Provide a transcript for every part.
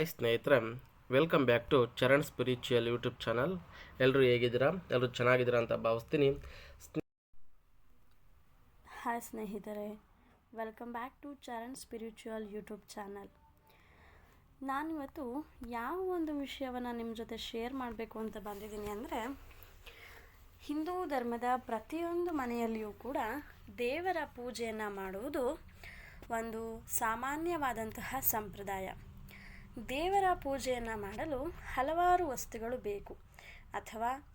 Hi ಸ್ನೇಹಿತರೆ welcome back to Charan spiritual YouTube channel ಎಲ್ಲರೂ ಹೇಗಿದ್ದೀರಾ? ಎಲ್ಲರೂ ಚೆನ್ನಾಗಿದ್ದೀರಾ ಅಂತ ಭಾವಿಸ್ತೀನಿ. ಹಾಯ್ ಸ್ನೇಹಿತರೆ welcome back to Charan spiritual YouTube channel ನಾನಿವತ್ತು ಯಾವ ಒಂದು ವಿಷಯವನ್ನು ನಿಮ್ಮ ಜೊತೆ ಶೇರ್ ಮಾಡಬೇಕು ಅಂತ ಬಂದಿದ್ದೀನಿ ಅಂದರೆ, ಹಿಂದೂ ಧರ್ಮದ ಪ್ರತಿಯೊಂದು ಮನೆಯಲ್ಲಿಯೂ ಕೂಡ ದೇವರ ಪೂಜೆಯನ್ನು ಮಾಡುವುದು ಒಂದು ಸಾಮಾನ್ಯವಾದಂತಹ ಸಂಪ್ರದಾಯ. ದೇವರ ಪೂಜೆಯನ್ನು ಮಾಡಲು ಹಲವಾರು ವಸ್ತುಗಳು ಬೇಕು. ಅಥವಾ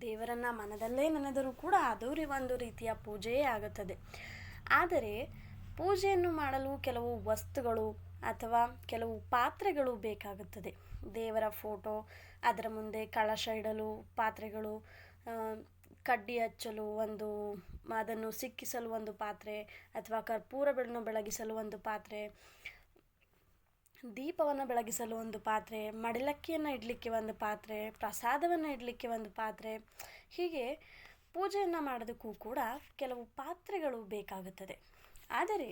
ದೇವರನ್ನು ಮನದಲ್ಲೇ ನೆನೆದರೂ ಕೂಡ ಅದು ಒಂದು ರೀತಿಯ ಪೂಜೆಯೇ ಆಗುತ್ತದೆ. ಆದರೆ ಪೂಜೆಯನ್ನು ಮಾಡಲು ಕೆಲವು ವಸ್ತುಗಳು ಅಥವಾ ಕೆಲವು ಪಾತ್ರೆಗಳು ಬೇಕಾಗುತ್ತದೆ. ದೇವರ ಫೋಟೋ, ಅದರ ಮುಂದೆ ಕಳಶ ಇಡಲು ಪಾತ್ರೆಗಳು ಕಡ್ಡಿ ಹಚ್ಚಲು ಒಂದು, ಅದನ್ನು ಸಿಕ್ಕಿಸಲು ಒಂದು ಪಾತ್ರೆ ಅಥವಾ ಕರ್ಪೂರಗಳನ್ನು ಬೆಳಗಿಸಲು ಒಂದು ಪಾತ್ರೆ ದೀಪವನ್ನು ಬೆಳಗಿಸಲು ಒಂದು ಪಾತ್ರೆ, ಮಡಿಲಕ್ಕಿಯನ್ನು ಇಡಲಿಕ್ಕೆ ಒಂದು ಪಾತ್ರೆ, ಪ್ರಸಾದವನ್ನು ಇಡಲಿಕ್ಕೆ ಒಂದು ಪಾತ್ರೆ, ಹೀಗೆ ಪೂಜೆಯನ್ನು ಮಾಡೋದಕ್ಕೂ ಕೂಡ ಕೆಲವು ಪಾತ್ರೆಗಳು ಬೇಕಾಗುತ್ತದೆ. ಆದರೆ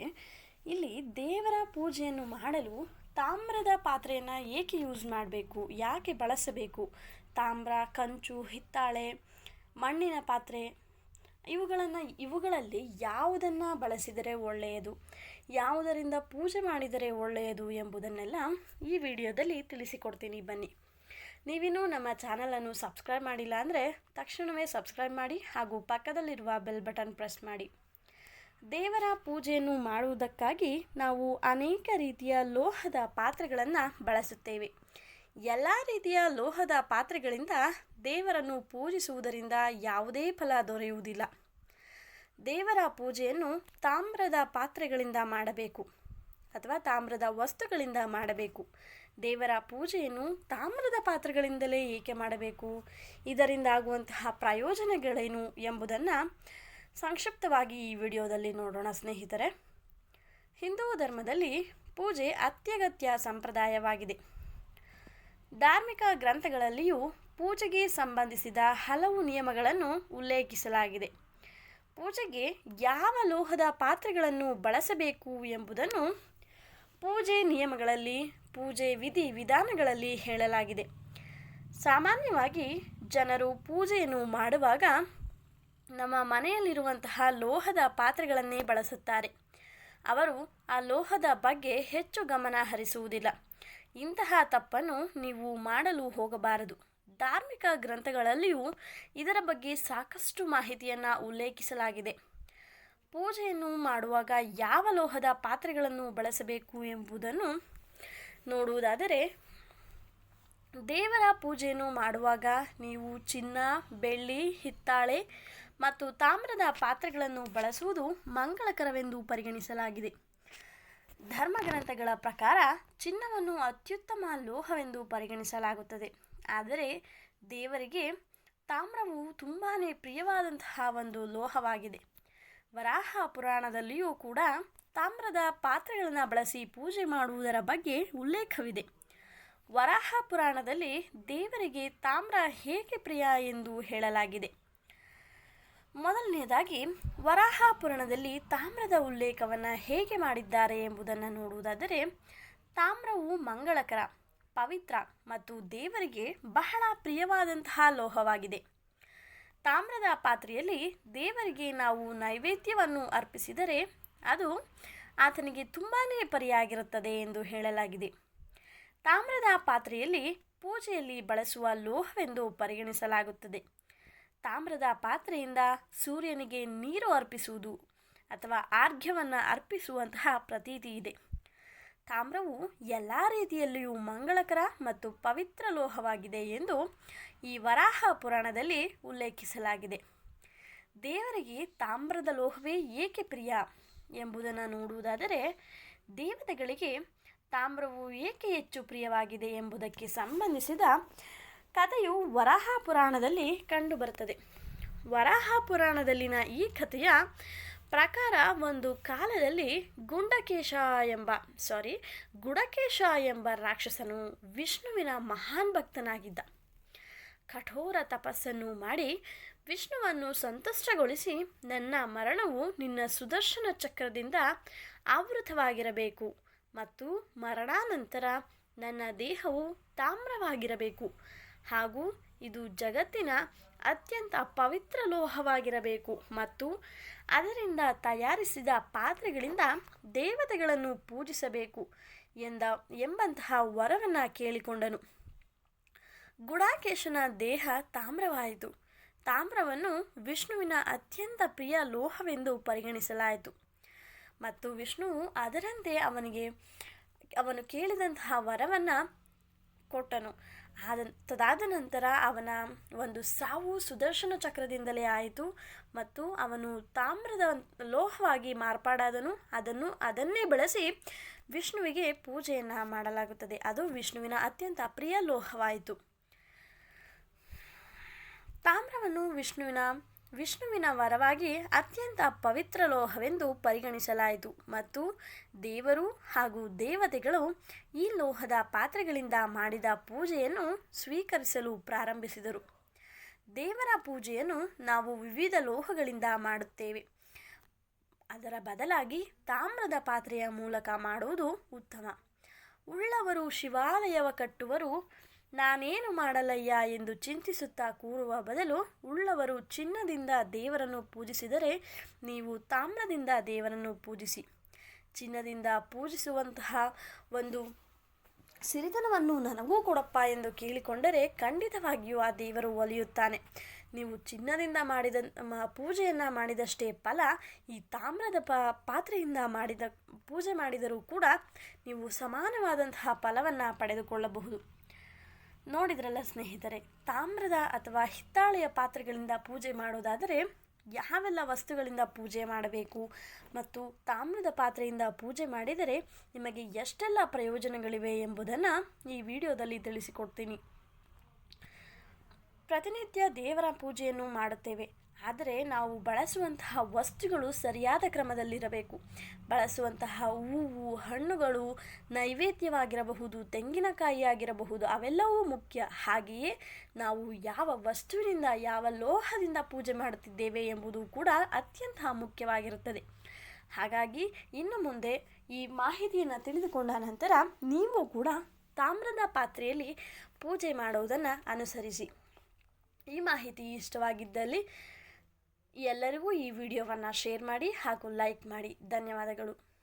ಇಲ್ಲಿ ದೇವರ ಪೂಜೆಯನ್ನು ಮಾಡಲು ತಾಮ್ರದ ಪಾತ್ರೆಯನ್ನು ಏಕೆ ಯೂಸ್ ಮಾಡಬೇಕು, ಯಾಕೆ ಬಳಸಬೇಕು? ತಾಮ್ರ, ಕಂಚು, ಹಿತ್ತಾಳೆ, ಮಣ್ಣಿನ ಪಾತ್ರೆ, ಇವುಗಳನ್ನು, ಇವುಗಳಲ್ಲಿ ಯಾವುದನ್ನು ಬಳಸಿದರೆ ಒಳ್ಳೆಯದು? ಯಾವುದರಿಂದ ಪೂಜೆ ಮಾಡಿದರೆ ಒಳ್ಳೆಯದು ಎಂಬುದನ್ನೆಲ್ಲ ಈ ವಿಡಿಯೋದಲ್ಲಿ ತಿಳಿಸಿಕೊಡ್ತೀನಿ. ಬನ್ನಿ. ನೀವಿನ್ನೂ ನಮ್ಮ ಚಾನಲನ್ನು ಸಬ್ಸ್ಕ್ರೈಬ್ ಮಾಡಿಲ್ಲ ಅಂದರೆ ತಕ್ಷಣವೇ ಸಬ್ಸ್ಕ್ರೈಬ್ ಮಾಡಿ ಹಾಗೂ ಪಕ್ಕದಲ್ಲಿರುವ ಬೆಲ್ ಬಟನ್ ಪ್ರೆಸ್ ಮಾಡಿ. ದೇವರ ಪೂಜೆಯನ್ನು ಮಾಡುವುದಕ್ಕಾಗಿ ನಾವು ಅನೇಕ ರೀತಿಯ ಲೋಹದ ಪಾತ್ರೆಗಳನ್ನು ಬಳಸುತ್ತೇವೆ. ಎಲ್ಲ ರೀತಿಯ ಲೋಹದ ಪಾತ್ರೆಗಳಿಂದ ದೇವರನ್ನು ಪೂಜಿಸುವುದರಿಂದ ಯಾವುದೇ ಫಲ ದೊರೆಯುವುದಿಲ್ಲ. ದೇವರ ಪೂಜೆಯನ್ನು ತಾಮ್ರದ ಪಾತ್ರೆಗಳಿಂದ ಮಾಡಬೇಕು ಅಥವಾ ತಾಮ್ರದ ವಸ್ತುಗಳಿಂದ ಮಾಡಬೇಕು. ದೇವರ ಪೂಜೆಯನ್ನು ತಾಮ್ರದ ಪಾತ್ರೆಗಳಿಂದಲೇ ಏಕೆ ಮಾಡಬೇಕು? ಇದರಿಂದ ಆಗುವಂತಹ ಪ್ರಯೋಜನಗಳೇನು ಎಂಬುದನ್ನು ಸಂಕ್ಷಿಪ್ತವಾಗಿ ಈ ವಿಡಿಯೋದಲ್ಲಿ ನೋಡೋಣ ಸ್ನೇಹಿತರೆ. ಹಿಂದೂ ಧರ್ಮದಲ್ಲಿ ಪೂಜೆ ಅತ್ಯಗತ್ಯ ಸಂಪ್ರದಾಯವಾಗಿದೆ. ಧಾರ್ಮಿಕ ಗ್ರಂಥಗಳಲ್ಲಿಯೂ ಪೂಜೆಗೆ ಸಂಬಂಧಿಸಿದ ಹಲವು ನಿಯಮಗಳನ್ನು ಉಲ್ಲೇಖಿಸಲಾಗಿದೆ. ಪೂಜೆಗೆ ಯಾವ ಲೋಹದ ಪಾತ್ರೆಗಳನ್ನು ಬಳಸಬೇಕು ಎಂಬುದನ್ನು ಪೂಜೆ ನಿಯಮಗಳಲ್ಲಿ, ಪೂಜೆ ವಿಧಿ ವಿಧಾನಗಳಲ್ಲಿ ಹೇಳಲಾಗಿದೆ. ಸಾಮಾನ್ಯವಾಗಿ ಜನರು ಪೂಜೆಯನ್ನು ಮಾಡುವಾಗ ನಮ್ಮ ಮನೆಯಲ್ಲಿರುವಂತಹ ಲೋಹದ ಪಾತ್ರೆಗಳನ್ನೇ ಬಳಸುತ್ತಾರೆ. ಅವರು ಆ ಲೋಹದ ಬಗ್ಗೆ ಹೆಚ್ಚು ಗಮನ ಹರಿಸುವುದಿಲ್ಲ. ಇಂತಹ ತಪ್ಪನ್ನು ನೀವು ಮಾಡಲು ಹೋಗಬಾರದು. ಧಾರ್ಮಿಕ ಗ್ರಂಥಗಳಲ್ಲಿಯೂ ಇದರ ಬಗ್ಗೆ ಸಾಕಷ್ಟು ಮಾಹಿತಿಯನ್ನು ಉಲ್ಲೇಖಿಸಲಾಗಿದೆ. ಪೂಜೆಯನ್ನು ಮಾಡುವಾಗ ಯಾವ ಲೋಹದ ಪಾತ್ರೆಗಳನ್ನು ಬಳಸಬೇಕು ಎಂಬುದನ್ನು ನೋಡುವುದಾದರೆ, ದೇವರ ಪೂಜೆಯನ್ನು ಮಾಡುವಾಗ ನೀವು ಚಿನ್ನ, ಬೆಳ್ಳಿ, ಹಿತ್ತಾಳೆ ಮತ್ತು ತಾಮ್ರದ ಪಾತ್ರೆಗಳನ್ನು ಬಳಸುವುದು ಮಂಗಳಕರವೆಂದು ಪರಿಗಣಿಸಲಾಗಿದೆ. ಧರ್ಮಗ್ರಂಥಗಳ ಪ್ರಕಾರ ಚಿನ್ನವನ್ನು ಅತ್ಯುತ್ತಮ ಲೋಹವೆಂದು ಪರಿಗಣಿಸಲಾಗುತ್ತದೆ. ಆದರೆ ದೇವರಿಗೆ ತಾಮ್ರವು ತುಂಬಾ ಪ್ರಿಯವಾದಂತಹ ಒಂದು ಲೋಹವಾಗಿದೆ. ವರಾಹ ಪುರಾಣದಲ್ಲಿಯೂ ಕೂಡ ತಾಮ್ರದ ಪಾತ್ರೆಗಳನ್ನು ಬಳಸಿ ಪೂಜೆ ಮಾಡುವುದರ ಬಗ್ಗೆ ಉಲ್ಲೇಖವಿದೆ. ವರಾಹ ಪುರಾಣದಲ್ಲಿ ದೇವರಿಗೆ ತಾಮ್ರ ಹೇಗೆ ಪ್ರಿಯ ಎಂದು ಹೇಳಲಾಗಿದೆ. ಮೊದಲನೆಯದಾಗಿ, ವರಾಹ ಪುರಾಣದಲ್ಲಿ ತಾಮ್ರದ ಉಲ್ಲೇಖವನ್ನು ಹೇಗೆ ಮಾಡಿದ್ದಾರೆ ಎಂಬುದನ್ನು ನೋಡುವುದಾದರೆ, ತಾಮ್ರವು ಮಂಗಳಕರ ಪವಿತ್ರ ಮತ್ತು ದೇವರಿಗೆ ಬಹಳ ಪ್ರಿಯವಾದಂತಹ ಲೋಹವಾಗಿದೆ. ತಾಮ್ರದ ಪಾತ್ರೆಯಲ್ಲಿ ದೇವರಿಗೆ ನಾವು ನೈವೇದ್ಯವನ್ನು ಅರ್ಪಿಸಿದರೆ ಅದು ಆತನಿಗೆ ತುಂಬಾ ಪರಿಯಾಗಿರುತ್ತದೆ ಎಂದು ಹೇಳಲಾಗಿದೆ. ತಾಮ್ರದ ಪಾತ್ರೆಯಲ್ಲಿ ಪೂಜೆಯಲ್ಲಿ ಬಳಸುವ ಲೋಹವೆಂದು ಪರಿಗಣಿಸಲಾಗುತ್ತದೆ. ತಾಮ್ರದ ಪಾತ್ರೆಯಿಂದ ಸೂರ್ಯನಿಗೆ ನೀರು ಅರ್ಪಿಸುವುದು ಅಥವಾ ಆರ್ಘ್ಯವನ್ನು ಅರ್ಪಿಸುವಂತಹ ಪ್ರತೀತಿ ಇದೆ. ತಾಮ್ರವು ಎಲ್ಲ ರೀತಿಯಲ್ಲಿಯೂ ಮಂಗಳಕರ ಮತ್ತು ಪವಿತ್ರ ಲೋಹವಾಗಿದೆ ಎಂದು ಈ ವರಾಹ ಪುರಾಣದಲ್ಲಿ ಉಲ್ಲೇಖಿಸಲಾಗಿದೆ. ದೇವರಿಗೆ ತಾಮ್ರದ ಲೋಹವೇ ಏಕೆ ಪ್ರಿಯ ಎಂಬುದನ್ನು ನೋಡುವುದಾದರೆ, ದೇವತೆಗಳಿಗೆ ತಾಮ್ರವು ಏಕೆ ಹೆಚ್ಚು ಪ್ರಿಯವಾಗಿದೆ ಎಂಬುದಕ್ಕೆ ಸಂಬಂಧಿಸಿದ ಕಥೆಯು ವರಾಹ ಪುರಾಣದಲ್ಲಿ ಕಂಡುಬರುತ್ತದೆ. ವರಾಹ ಪುರಾಣದಲ್ಲಿನ ಈ ಕಥೆಯ ಪ್ರಕಾರ ಒಂದು ಕಾಲದಲ್ಲಿ ಗುಂಡಕೇಶ ಎಂಬ ಸಾರಿ ಗುಡಕೇಶ ಎಂಬ ರಾಕ್ಷಸನು ವಿಷ್ಣುವಿನ ಮಹಾನ್ ಭಕ್ತನಾಗಿದ್ದ. ಕಠೋರ ತಪಸ್ಸನ್ನು ಮಾಡಿ ವಿಷ್ಣುವನ್ನು ಸಂತುಷ್ಟಗೊಳಿಸಿ ನನ್ನ ಮರಣವು ನಿನ್ನ ಸುದರ್ಶನ ಚಕ್ರದಿಂದ ಆವೃತವಾಗಿರಬೇಕು ಮತ್ತು ಮರಣಾನಂತರ ನನ್ನ ದೇಹವು ತಾಮ್ರವಾಗಿರಬೇಕು ಹಾಗೂ ಇದು ಜಗತ್ತಿನ ಅತ್ಯಂತ ಪವಿತ್ರ ಲೋಹವಾಗಿರಬೇಕು ಮತ್ತು ಅದರಿಂದ ತಯಾರಿಸಿದ ಪಾತ್ರೆಗಳಿಂದ ದೇವತೆಗಳನ್ನು ಪೂಜಿಸಬೇಕು ಎಂದ ಎಂಬಂತಹ ವರವನ್ನು ಕೇಳಿಕೊಂಡನು. ಗುಡಾಕೇಶನ ದೇಹ ತಾಮ್ರವಾಯಿತು. ತಾಮ್ರವನ್ನು ವಿಷ್ಣುವಿನ ಅತ್ಯಂತ ಪ್ರಿಯ ಲೋಹವೆಂದು ಪರಿಗಣಿಸಲಾಯಿತು. ಮತ್ತು ವಿಷ್ಣುವು ಅದರಂತೆ ಅವನಿಗೆ, ಅವನು ಕೇಳಿದಂತಹ ವರವನ್ನು ಕೊಟ್ಟನು. ಆದ ತದಾದ ನಂತರ ಅವನ ಒಂದು ಸಾವು ಸುದರ್ಶನ ಚಕ್ರದಿಂದಲೇ ಆಯಿತು ಮತ್ತು ಅವನು ತಾಮ್ರದ ಲೋಹವಾಗಿ ಮಾರ್ಪಾಡಾದನು. ಅದನ್ನು, ಅದನ್ನೇ ಬಳಸಿ ವಿಷ್ಣುವಿಗೆ ಪೂಜೆಯನ್ನು ಮಾಡಲಾಗುತ್ತದೆ. ಅದು ವಿಷ್ಣುವಿನ ಅತ್ಯಂತ ಪ್ರಿಯ ಲೋಹವಾಯಿತು. ತಾಮ್ರವನ್ನು ವಿಷ್ಣುವಿನ ವಿಷ್ಣುವಿನ ವರವಾಗಿ ಅತ್ಯಂತ ಪವಿತ್ರ ಲೋಹವೆಂದು ಪರಿಗಣಿಸಲಾಯಿತು. ಮತ್ತು ದೇವರು ಹಾಗೂ ದೇವತೆಗಳು ಈ ಲೋಹದ ಪಾತ್ರೆಗಳಿಂದ ಮಾಡಿದ ಪೂಜೆಯನ್ನು ಸ್ವೀಕರಿಸಲು ಪ್ರಾರಂಭಿಸಿದರು. ದೇವರ ಪೂಜೆಯನ್ನು ನಾವು ವಿವಿಧ ಲೋಹಗಳಿಂದ ಮಾಡುತ್ತೇವೆ. ಅದರ ಬದಲಾಗಿ ತಾಮ್ರದ ಪಾತ್ರೆಯ ಮೂಲಕ ಮಾಡುವುದು ಉತ್ತಮ. ಉಳ್ಳವರು ಶಿವಾಲಯವ ಕಟ್ಟುವರು ನಾನೇನು ಮಾಡಲಯ್ಯ ಎಂದು ಚಿಂತಿಸುತ್ತಾ ಕೂರುವ ಬದಲು ಉಳ್ಳವರು ಚಿನ್ನದಿಂದ ದೇವರನ್ನು ಪೂಜಿಸಿದರೆ ನೀವು ತಾಮ್ರದಿಂದ ದೇವರನ್ನು ಪೂಜಿಸಿ. ಚಿನ್ನದಿಂದ ಪೂಜಿಸುವಂತಹ ಒಂದು ಸಿರಿತನವನ್ನು ನನಗೂ ಕೊಡಪ್ಪ ಎಂದು ಕೇಳಿಕೊಂಡರೆ ಖಂಡಿತವಾಗಿಯೂ ಆ ದೇವರು ಒಲಿಯುತ್ತಾನೆ. ನೀವು ಚಿನ್ನದಿಂದ ಮಾಡಿದ ಪೂಜೆಯನ್ನು ಮಾಡಿದಷ್ಟೇ ಫಲ, ಈ ತಾಮ್ರದ ಪಾತ್ರೆಯಿಂದ ಮಾಡಿದ, ಪೂಜೆ ಮಾಡಿದರೂ ಕೂಡ ನೀವು ಸಮಾನವಾದಂತಹ ಫಲವನ್ನು ಪಡೆದುಕೊಳ್ಳಬಹುದು. ನೋಡಿದ್ರಲ್ಲ ಸ್ನೇಹಿತರೆ, ತಾಮ್ರದ ಅಥವಾ ಹಿತ್ತಾಳೆಯ ಪಾತ್ರೆಗಳಿಂದ ಪೂಜೆ ಮಾಡೋದಾದರೆ ಯಾವೆಲ್ಲ ವಸ್ತುಗಳಿಂದ ಪೂಜೆ ಮಾಡಬೇಕು? ಮತ್ತು ತಾಮ್ರದ ಪಾತ್ರೆಯಿಂದ ಪೂಜೆ ಮಾಡಿದರೆ ನಿಮಗೆ ಎಷ್ಟೆಲ್ಲ ಪ್ರಯೋಜನಗಳಿವೆ ಎಂಬುದನ್ನು ಈ ವಿಡಿಯೋದಲ್ಲಿ ತಿಳಿಸಿಕೊಡ್ತೀನಿ. ಪ್ರತಿನಿತ್ಯ ದೇವರ ಪೂಜೆಯನ್ನು ಮಾಡುತ್ತೇವೆ. ಆದರೆ ನಾವು ಬಳಸುವಂತಹ ವಸ್ತುಗಳು ಸರಿಯಾದ ಕ್ರಮದಲ್ಲಿರಬೇಕು. ಬಳಸುವಂತಹ ಹೂವು, ಹಣ್ಣುಗಳು ನೈವೇದ್ಯವಾಗಿರಬಹುದು, ತೆಂಗಿನಕಾಯಿ ಆಗಿರಬಹುದು, ಅವೆಲ್ಲವೂ ಮುಖ್ಯ. ಹಾಗೆಯೇ ನಾವು ಯಾವ ವಸ್ತುವಿನಿಂದ ಯಾವ ಲೋಹದಿಂದ ಪೂಜೆ ಮಾಡುತ್ತಿದ್ದೇವೆ ಎಂಬುದು ಕೂಡ ಅತ್ಯಂತ ಮುಖ್ಯವಾಗಿರುತ್ತದೆ. ಹಾಗಾಗಿ ಇನ್ನು ಮುಂದೆ ಈ ಮಾಹಿತಿಯನ್ನು ತಿಳಿದುಕೊಂಡ ನಂತರ ನೀವು ಕೂಡ ತಾಮ್ರದ ಪಾತ್ರೆಯಲ್ಲಿ ಪೂಜೆ ಮಾಡುವುದನ್ನು ಅನುಸರಿಸಿ. ಈ ಮಾಹಿತಿ ಇಷ್ಟವಾಗಿದ್ದಲ್ಲಿ ಎಲ್ಲರಿಗೂ ಈ ವಿಡಿಯೋವನ್ನು ಶೇರ್ ಮಾಡಿ ಹಾಗೂ ಲೈಕ್ ಮಾಡಿ. ಧನ್ಯವಾದಗಳು.